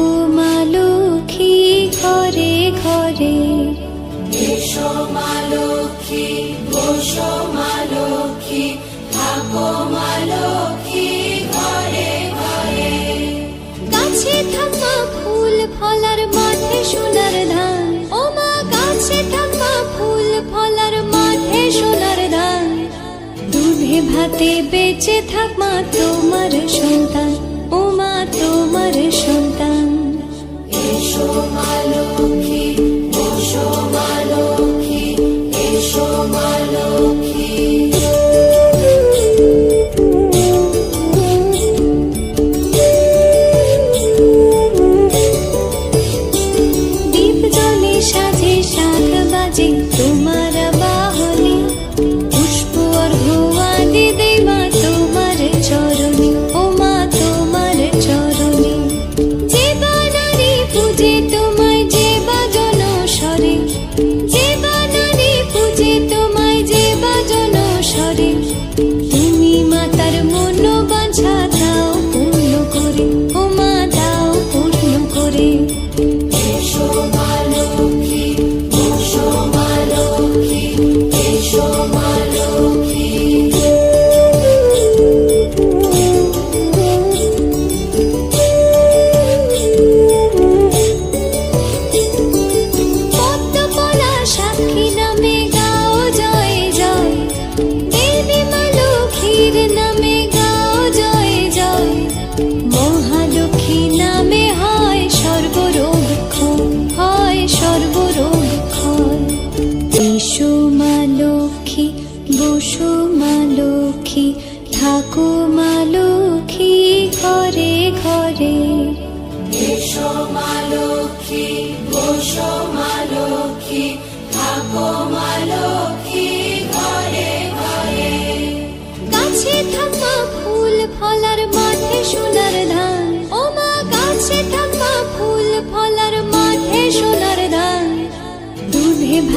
মালুখী ঘরে ঘরে। এসো মালুখী গাছে থাকা ফুল ফলার মাঠে সোনার ধান। ও মা গাছে থাকা ফুল ফলার মাঠে সোনার ধান। দুধে ভাতে বেঁচে থাক মা তোমার সন্তান। ও মা তোমার সন্তান। show my love.